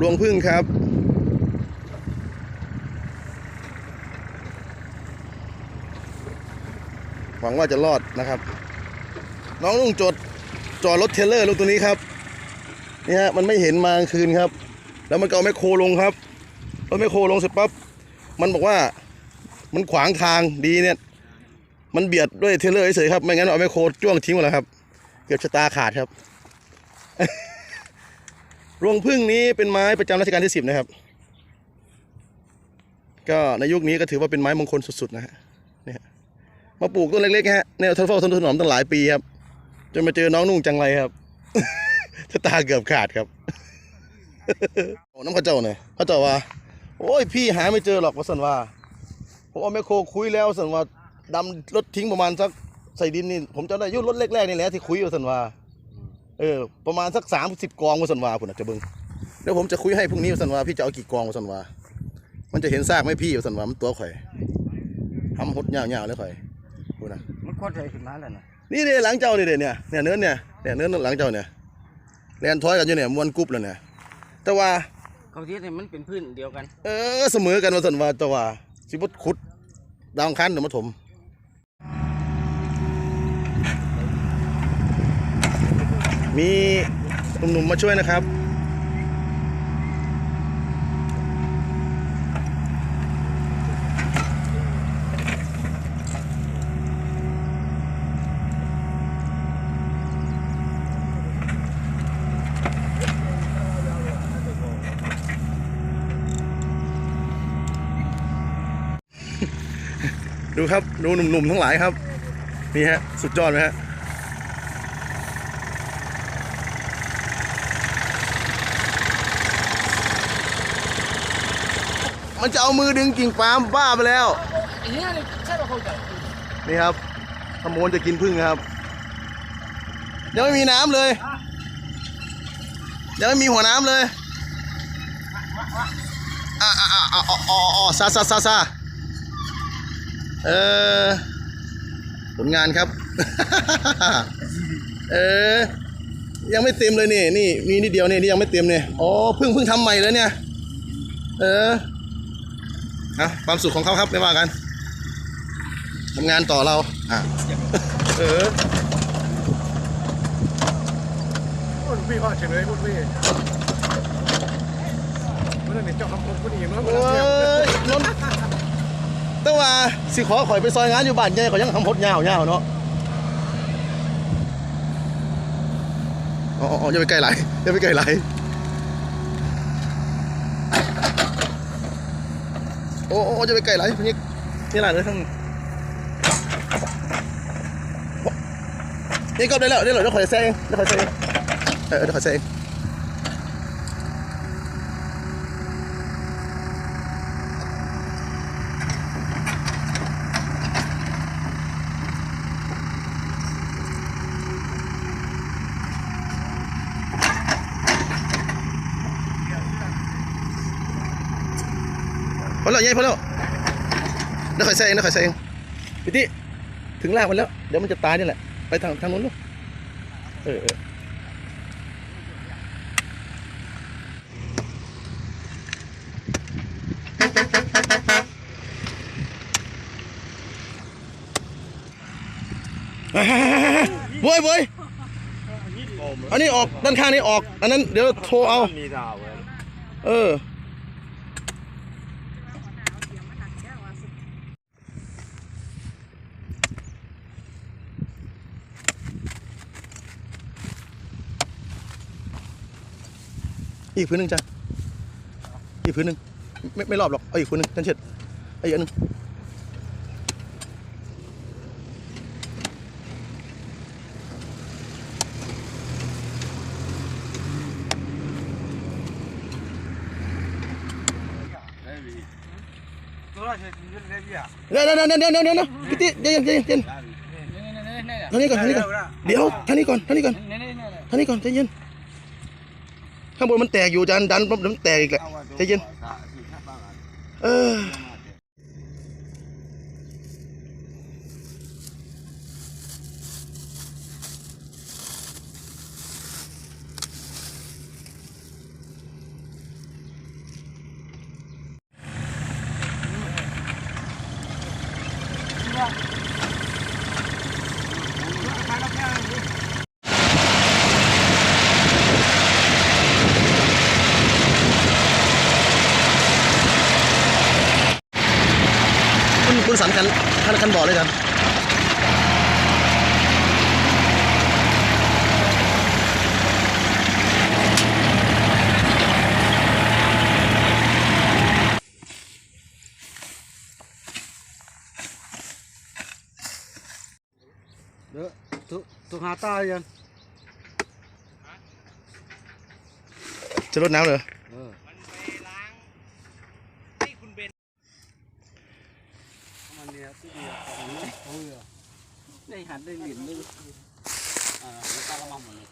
รวงพึ่งครับ หวังว่าจะรอดนะครับ น้องลุงจดจอดรถเทเลอร์ลงตรงนี้ครับนี่ฮะมันไม่เห็นมากลางคืนครับ แล้วมันก็เอาแมคโครลงครับรถแมคโครลงเสร็จปั๊บมันบอกว่ามันขวางทางดีเนี่ย มันเบียดด้วยเทเลอร์เฉยครับ ไม่งั้นเอาแมคโครจ้วงทิ้งหมดแล้วครับ เกือบชะตาขาดครับ รวงพึ่งนี้เป็นไม้ประจำรัชกาลที่สิบนะครับ ก็ในยุคนี้ก็ถือว่าเป็นไม้มงคลสุดๆนะฮะเนี่ยมาปลูกต้นเล็กๆฮะเนี่ยทนเฝ้าทนถนอมตั้งหลายปีครับ จนมาเจอน้องนุ่งจังไรครับชะตาเกือบขาดครับโอ้น้ำข้าเจ้าเนี่ยข้าเจ้าว่า โอ้ยพี่หาไม่เจอหรอกว่าสันว่าผมเอาแมคโครคุยแล้วสันว่าดำรถทิ้งประมาณสักใส่ดินนี่ผมจะได้ยุ่รถแรกๆนี่แหละที่คุยว่าสันว่า เออประมาณสักสามสิบกองว่าสันว่าคุณอาจจะเบิ้งเดี๋ยวผมจะคุยให้พรุ่งนี้ว่าสันว่าพี่จะเอากี่กองว่าสันว่ามันจะเห็นซากไหมพี่ว่าสันว่ามันตัวข่อยทำหดยาวๆเลยข่อยคุณนะมันโคตรใหญ่ขึ้นมาแล้วนะนี่เนี่ยหลังเจ้านี่เด่เนี่ยเนี่ยเนื้อเนี่ยเนี่ยเนื้อหลังเจ้าเนี่ยแลนถอยกันอยู่เนี่ยมวนกรุ๊บแล้วเนี่ยแต่ว่าเขาที่นี่มันเป็นพื้นเดียวกัน เออเสมอกันว่าสันว่าแต่ว่าสิบดขุดดาวอังคันเดี๋ยวมาถม มีหนุ่มๆมาช่วยนะครับ ดูครับ ดูหนุ่มๆทั้งหลายครับ นี่ฮะ สุดยอดไหมฮะ มันจะเอามือดึงกิ่งปาล์มบ้าไปแล้ว นี่ครับขโมยจะกินพึ่งครับ ยังไม่มีน้ำเลย ยังไม่มีหัวน้ำเลยอ่าอ่าอ่าอ่าอ๋ออ๋ออ๋อซาซาซาซาเออผลงานครับ เออ ยังไม่เต็มเลยนี่ นี่ มีนิดเดียวนี่นี่ยังไม่เต็มเนี่ย อ๋อ เพิ่งเพิ่งทำใหม่เลยเนี่ย เออ เอาความสุขของเขาครับไม่ว่ากันทำงานต่อเราอะเออคุณพี่พ่อเฉลยคุณพี่เมื่อเนี่ยเจ้าคำคมคุณอีกเมื่อโอ้ยนนแต่ว่าสิขอข่อยไปซอยงานอยู่บ้านใหญ่ข่อยยังทำพดยาวยาวเนาะอ๋ออ๋ออย่าไปใกล้ไหลอย่าไปใกล้ไหล อ้โอ้จะไปไกลไหลนี่นี่หลานเลยทั้งนี่ก็ได้แล้วได้แล้วเดี๋ยวขอยแซงเดี๋ยวขอยแซงเออเดี๋ยวขอยแซง แล้วยัยพอแล้วเดี๋ยวข่อยใส่เองเดี๋ยวข่อยใส่เองพี่ติถึงลากมันแล้ว เดี๋ยวมันจะตายนี่แหละ ไปทางทางนู้นลูกเออเออบวยบวยอันนี้ออกด้านข้างนี้ออก อันนั้นเดี๋ยวโทรเอา เออ อีกพื้นหนึ่งจ้ะอีกพื้นหนึ่งไม่ไม่รอบหรอกเอาอีกพื้นหนึ่งนั่นเช็ดเอาอีกอันหนึ่งเดี๋ยวเดี๋ยวเดี๋ยวเดี๋ยวเดี๋ยวเดี๋ยวพี่ติเดี๋ยวเดี๋ยวเดี๋ยวทางนี้ก่อนทางนี้ก่อนเดี๋ยวทางนี้ก่อนทางนี้ก่อนทางนี้ก่อนใจเย็น ข้างบนมันแตกอยู่จานดันปุ๊บเดี๋ยวมันแตกอีกแหละใจเย็นเออ น สันคันคันคันบ่อเลยครับเด้อทุทุหาตายังจะลดน้ำเหรอ เออมันเนี่ยที่เดียวโอ้ย ได้หัดได้เหรียญเลยอ่าแล้วก็ละมังหมดเลย